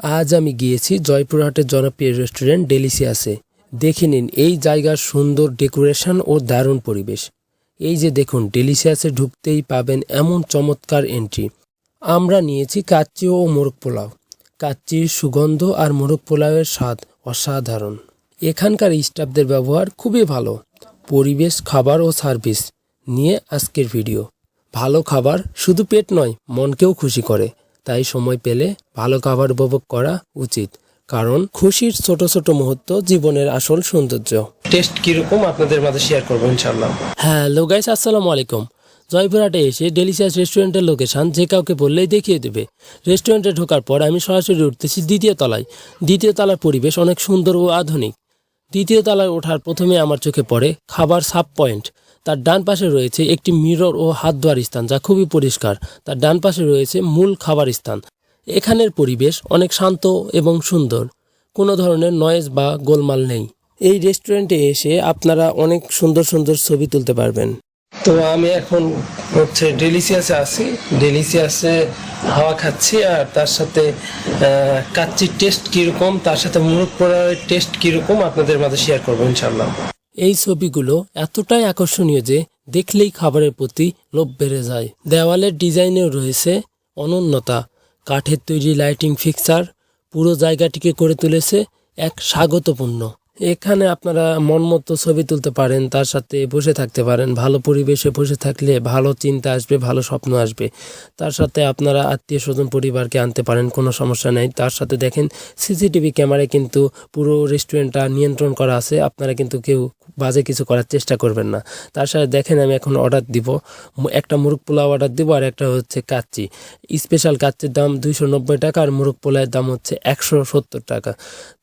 আজ আমি গিয়েছি জয়পুরহাটের জনপ্রিয় রেস্টুরেন্ট ডেলিসিয়াসে। দেখে নিন, এই জায়গার সুন্দর ডেকোরেশন ও দারুণ পরিবেশ। এই যে দেখুন, ডেলিসিয়াসে ঢুকতেই পাবেন এমন চমৎকার এন্ট্রি আমরা নিয়েছি কাচ্চি ও মোরগ পোলাও। কাচ্চির সুগন্ধ আর মোরগ পোলাওয়ের স্বাদ অসাধারণ। এখানকার স্টাফদের ব্যবহার খুবই ভালো। পরিবেশ, খাবার ও সার্ভিস নিয়ে আজকের ভিডিও। ভালো খাবার শুধু পেট নয়, মনকেও খুশি করে। তাই সময় পেলে ভালো খাবার উপভোগ করা উচিত। কারণ খুশির ছোট ছোট মুহূর্ত জীবনের আসল সৌন্দর্য। টেস্ট কীরকম আপনাদের মাঝে শেয়ার করব ইনশাল্লাহ হ্যালো গাইস আসসালামু আলাইকুম। জয়পুরহাটে এসে ডেলিশিয়াস রেস্টুরেন্টের লোকেশান যে কাউকে বললেই দেখিয়ে দেবে। রেস্টুরেন্টে ঢোকার পর আমি সরাসরি উঠতেছি দ্বিতীয় তলায়। দ্বিতীয় তলার পরিবেশ অনেক সুন্দর ও আধুনিক। দ্বিতীয় তলায় ওঠার প্রথমে আমার চোখে পড়ে খাবার সাব পয়েন্ট তার ডান পাশে রয়েছে একটি মিরর ও হাত ধোয়ার স্থান যা খুবই পরিষ্কার। তার ডান পাশে রয়েছে মূল খাবার স্থান। এখানের পরিবেশ অনেক শান্ত এবং সুন্দর। কোনো ধরনের নয়েজ বা গোলমাল নেই। এই রেস্টুরেন্টে এসে আপনারা অনেক সুন্দর সুন্দর ছবি তুলতে পারবেন। তো আমি এখন হচ্ছে ডেলিসিয়াসে আছি। ডেলিসিয়াসে হাওয়া খাচ্ছি আর তার সাথে কাচ্চির টেস্ট কীরকম, তার সাথে মুরগ পোড়ার টেস্ট কীরকম আপনাদের মাঝে শেয়ার করব ইনশাল্লাহ এই ছবিগুলো এতটাই আকর্ষণীয় যে দেখলেই খাবারের প্রতি লোভ বেড়ে যায়। দেওয়ালের ডিজাইনেও রয়েছে অনন্যতা। কাঠের তৈরি লাইটিং ফিক্সার পুরো জায়গাটিকে করে তুলেছে এক স্বাগতপূর্ণ। এখানে আপনারা মন মতো ছবি তুলতে পারেন, তার সাথে বসে থাকতে পারেন। ভালো পরিবেশে বসে থাকলে ভালো চিন্তা আসবে, ভালো স্বপ্ন আসবে। তার সাথে আপনারা আত্মীয় স্বজন পরিবারকে আনতে পারেন, কোনো সমস্যা নেই। তার সাথে দেখেন, সিসিটিভি ক্যামেরায় কিন্তু পুরো রেস্টুরেন্টটা নিয়ন্ত্রণ করা আছে। আপনারা কিন্তু কেউ বাজে কিছু করার চেষ্টা করবেন না। তার সাথে দেখেন আমি এখন অর্ডার দিব। একটা মুরগ পোলাও অর্ডার দিব আর একটা হচ্ছে কাচ্চি। স্পেশাল কাচ্চির দাম দুইশো নব্বই টাকা আর মুরগ পোলাওয়ের দাম হচ্ছে একশো সত্তর টাকা।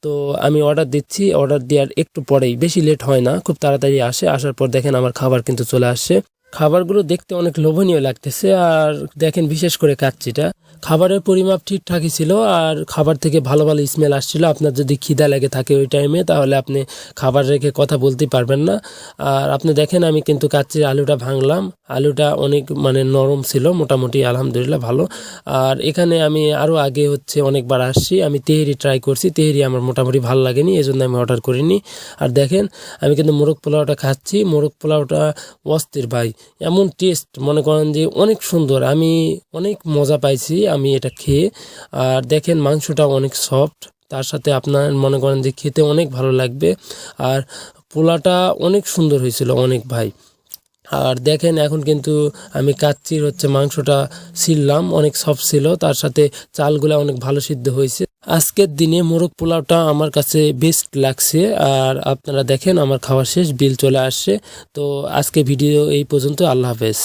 তো আমি অর্ডার দিচ্ছি। অর্ডার দেওয়ার একটু পরেই, বেশি লেট হয় না, খুব তাড়াতাড়ি আসে। আসার পর দেখেন আমার খাবার কিন্তু চলে আসছে। খাবারগুলো দেখতে অনেক লোভনীয় লাগতেছে আর দেখেন বিশেষ করে কাচ্চিটা। খাবারের পরিমাপ ঠিকঠাকই ছিল আর খাবার থেকে ভালো ভালো স্মেল আসছিল। আপনার যদি খিদা লেগে থাকে ওই টাইমে তাহলে আপনি খাবার রেখে কথা বলতে পারবেন না। আর আপনি দেখেন, আমি কিন্তু কাচ্চির আলুটা ভাঙলাম। আলুটা অনেক মানে নরম ছিল, মোটামুটি আলহামদুলিল্লাহ ভালো। আর এখানে আমি আরও আগে হচ্ছে অনেকবার আসছি। আমি তেহেরি ট্রাই করছি। তেহেরি আমার মোটামুটি ভালো লাগেনি এই জন্য আমি অর্ডার করিনি। আর দেখেন, আমি কিন্তু মোরগ পোলাওটা খাচ্ছি। মোরগ পোলাওটা অস্থির ভাই। এমন টেস্ট মনে করেন যে অনেক সুন্দর। আমি অনেক মজা পাইছি। আমি এটা খেয়ে, আর দেখেন মাংসটা অনেক সফট তার সাথে আপনার মনে করেন যে খেতে অনেক ভালো লাগবে, আর পোলাটা অনেক সুন্দর হয়েছিল অনেক ভাই। আর দেখেন এখন কিন্তু আমি কাচ্চির হচ্ছে মাংসটা ছিললাম অনেক সফট ছিল, তার সাথে চালগুলা অনেক ভালো সিদ্ধ হয়েছে। আজকের দিনে মোরগ পোলাওটা আমার কাছে বেস্ট লাগছে, আর আপনারা দেখেন আমার খাওয়া শেষ, বিল চলে আসছে, তো আজকে ভিডিও এই পর্যন্ত, আল্লাহ হাফেজ।